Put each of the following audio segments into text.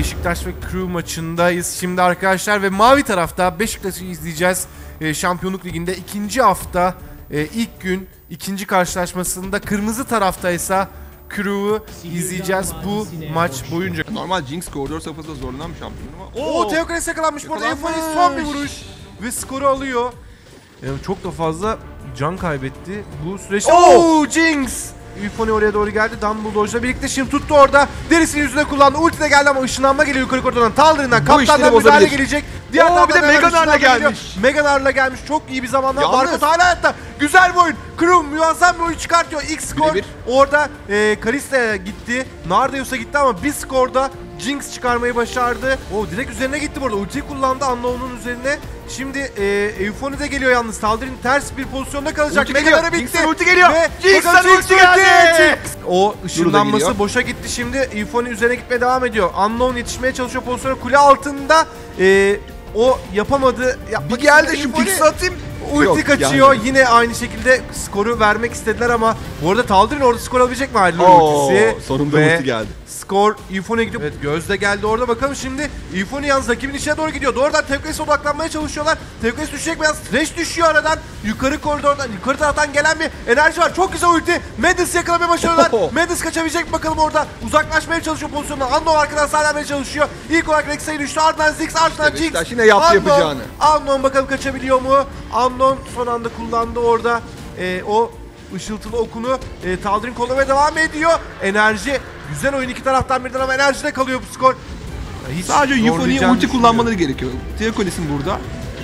Beşiktaş ve Crew maçındayız şimdi arkadaşlar ve mavi tarafta Beşiktaş'ı izleyeceğiz. Ee, Şampiyonluk Ligi'nde ikinci hafta e, ilk gün ikinci karşılaşmasında kırmızı taraftaysa Crew'u izleyeceğiz bu maç boyunca. Normal Jinx koridor safhasında zorlanan bir şampiyon ama. Oo Teokres yakalanmış burada. Yakalanmış. Efani son bir vuruş ve skoru alıyor. Yani çok da fazla can kaybetti bu süreçte. Oo Jinx! Euphony oraya doğru geldi. Dumbledore'la birlikte şimdi tuttu orada. Derisini yüzüne kullandı. Ulti de geldi ama ışınlanma geliyor yukarı koridordan. Taldir'inden Bu kaptandan müdahale gelecek. Diğer Oo, bir de Meganar'la gelmiş. Meganar'la gelmiş. Çok iyi bir zamanda. Barkot hala hayatta. Güzel bir oyun. Crew muazzam bir oyun çıkartıyor. İlk skor orada e, Kalista'ya gitti. Nardeus'a gitti ama bir skorda Jinx çıkarmayı başardı. O direkt üzerine gitti burada. Ultiyi kullandı Unknown'un üzerine. Şimdi e, Euphony de geliyor yalnız. Taldir'in ters bir pozisyonda kalacak. Ulti geliyor. bitti. Jinx'ten ulti geliyor. Ve bakalım ulti geldi. Jinx. O ışınlanması boşa gitti. Şimdi Euphony üzerine gitmeye devam ediyor. Unknown yetişmeye çalışıyor pozisyona. Kule altında e, o yapamadı. Yapmak Bir geldi şu pix'i atayım. Ulti Yok, kaçıyor. gelmedi. Yine aynı şekilde skoru vermek istediler ama bu arada Taldir'in orada skor alabilecek mi Oo, ultisi? sonunda Ve ulti geldi. Skor Euphony'e gidiyor. Evet Gözde geldi orada bakalım şimdi Euphony yalnız rakibin içine doğru gidiyor. Doğrudan Tevkes'e odaklanmaya çalışıyorlar. Tevkes düşecek mi? Yalnız Thresh düşüyor aradan. Yukarı koridordan, yukarı taraftan gelen bir enerji var. Çok güzel ulti. Madness yakalamayı başarıyorlar. Madness kaçabilecek mi bakalım orada. Uzaklaşmaya çalışıyor pozisyondan. Unknown arkadan sağlamaya çalışıyor. İlk olarak Rex'e düştü. Ardından Ziggs, ardından Jinx. Beşiktaş yine yaptı Unknown- yapacağını. Unknown bakalım kaçabiliyor mu? Unknown son anda kullandı orada. Ee, o ışıltılı okunu e, Taldir'in kollamaya devam ediyor. Enerji. Güzel oyun iki taraftan birden ama enerjide kalıyor bu skor. Hiç Sadece zorlayacağını ulti düşünmüyorum. kullanmaları gerekiyor. Teokolis'in burada.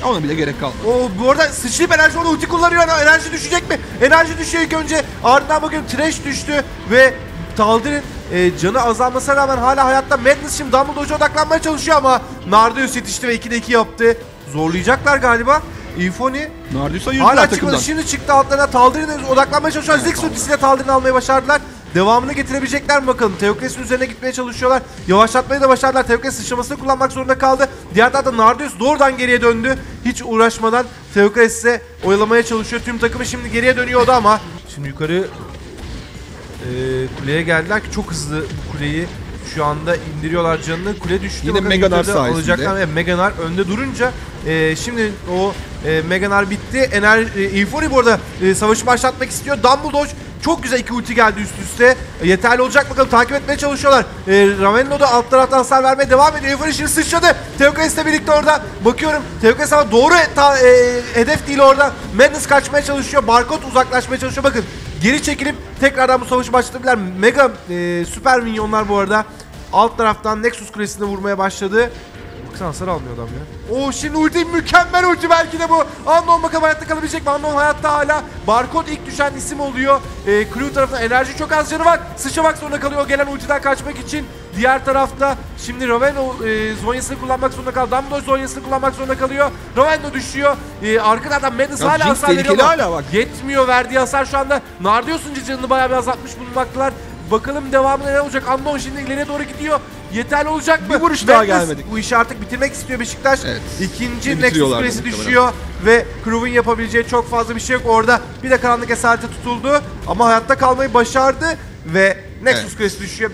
Ona bile gerek kalmadı. O bu arada sıçrayıp enerji orada ulti kullanıyor. Enerji düşecek mi? Enerji düşüyor ilk önce. Ardından bakıyorum Trash düştü ve Taldir'in e, canı azalmasına rağmen hala hayatta. Madness şimdi Dumbledore'a odaklanmaya çalışıyor ama Nardeus yetişti ve 2'de 2 yaptı. Zorlayacaklar galiba. Euphony Nardius'a Hala yürüdüler çıkmadı. takımdan. Şimdi çıktı altlarına Taldir'in odaklanmaya çalışıyor. Ziggs ultisiyle Taldir'ini almayı başardılar. Devamını getirebilecekler mi bakalım. Teokres'in üzerine gitmeye çalışıyorlar. Yavaşlatmayı da başardılar. Teokres sıçramasını kullanmak zorunda kaldı. Diğer tarafta Nardius doğrudan geriye döndü. Hiç uğraşmadan Teokres'e oyalamaya çalışıyor. Tüm takımı şimdi geriye dönüyordu ama. Şimdi yukarı e, kuleye geldiler ki çok hızlı bu kuleyi şu anda indiriyorlar canını. Kule düştü. Yine Meganar sayesinde. Alacaklar. Evet, Meganar önde durunca e, şimdi o e, Meganar bitti. Ener e, Euphony bu arada e, savaşı başlatmak istiyor. Dumbledore çok güzel iki ulti geldi üst üste. E, yeterli olacak bakalım takip etmeye çalışıyorlar. E, Ravenno da alt taraftan hasar vermeye devam ediyor. Euphony şimdi sıçradı. Teokres'le birlikte orada bakıyorum. Teokres ama doğru ta- e, hedef değil orada. Madness kaçmaya çalışıyor. Barkod uzaklaşmaya çalışıyor. Bakın geri çekilip tekrardan bu savaşı başlatabilirler. Mega e, süper minyonlar bu arada alt taraftan Nexus kulesine vurmaya başladı. Baksana hasar almıyor adam ya. Oo şimdi ulti mükemmel ulti belki de bu. Unknown bakalım hayatta kalabilecek mi? Unknown hayatta hala. Barkod ilk düşen isim oluyor. Ee, Crew tarafından enerji çok az canı var. Sıçramak zorunda kalıyor o gelen ultiden kaçmak için. Diğer tarafta şimdi Raveno e, zonyasını kullanmak zorunda kaldı. Dumbledore zonyasını kullanmak zorunda kalıyor. Raveno düşüyor. E, arka taraftan Madness Ya hala hasar veriyor ama hala bak. Yetmiyor verdiği hasar şu anda. Nardios'un canını bayağı bir azaltmış bulunmaktalar. Bakalım devamı neler olacak. Unknown şimdi ileriye doğru gidiyor. Yeterli olacak mı? Bir vuruş daha Madness gelmedi. Bu işi artık bitirmek istiyor Beşiktaş. Evet. İkinci Nexus muhtemelen. düşüyor ve Crew'un yapabileceği çok fazla bir şey yok orada. Bir de karanlık esarete tutuldu ama hayatta kalmayı başardı ve Nexus Evet. kulesi düşüyor.